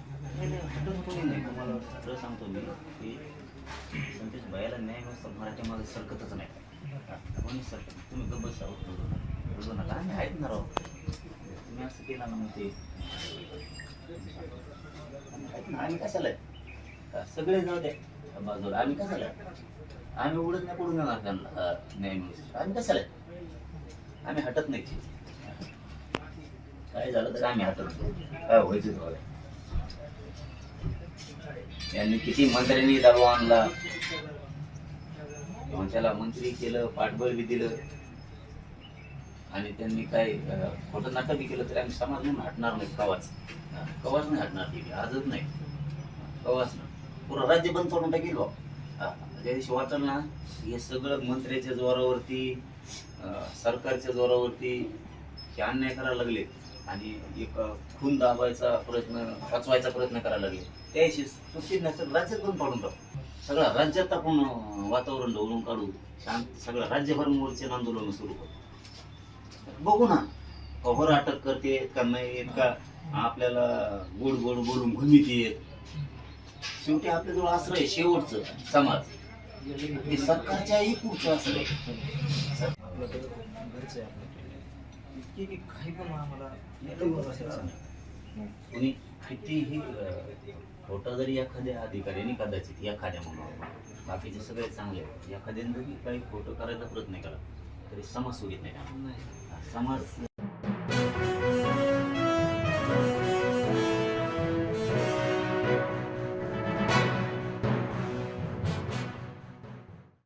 तुम्हाला खरं सांगतो मी की संतोष भयाला न्याय नसतो मराठी माझं सरकतच नाही कोणी सरकत तुम्ही गप्प बसा बोलू नका आम्ही आहेत ना राव तुम्ही असं केलं ना मग ते आम्ही कशाला सगळे जाऊ दे बाजूला आम्ही कशाला आम्ही उडत नाही पडून जाणार त्यांना न्याय मिळू आम्ही कशाला आम्ही हटत नाही. काय झालं तर आम्ही हटत काय व्हायचं तुम्हाला? यांनी किती मंत्र्यांनी दबाव आणला? त्याला मंत्री केलं पाठबळ बी दिलं. आणि त्यांनी काय खोटं नाटक बी केलं तरी आम्ही समाज म्हणून हटणार नाही कवाच कवाच नाही हटणार ती आजच नाही. कवाच नाही. पुरं राज्य बंद करून टाकेल बा त्या दिवशी वाचल ना हे सगळं मंत्र्याच्या जोरावरती सरकारच्या जोरावरती की अन्याय करायला लागले आणि एक खून दाबायचा प्रयत्न वाचवायचा प्रयत्न करायला लागले. त्याशी सुशील नसेल राज्यात पण पाडून टाकू? सगळ्या राज्यात आपण वातावरण ढवळून काढू शांत सगळं राज्यभर मोर्चे आंदोलन सुरू करू. बघू ना कवर अटक करते का नाही येत का? आपल्याला गोड गोड बोलून घुमीत येत शेवटी आपल्याजवळ आश्रय आहे शेवटचं समाज. हे सरकारच्याही पुढचं आश्रय आहे. इतकी की काही पण आम्हाला. कुणी कितीही खोटा जरी एखाद्या अधिकाऱ्याने कदाचित एखाद्या म्हणून बाकीचे सगळे चांगले. एखाद्याने जरी काही खोटं करायचा प्रयत्न केला तरी समाज नाही नाही समाज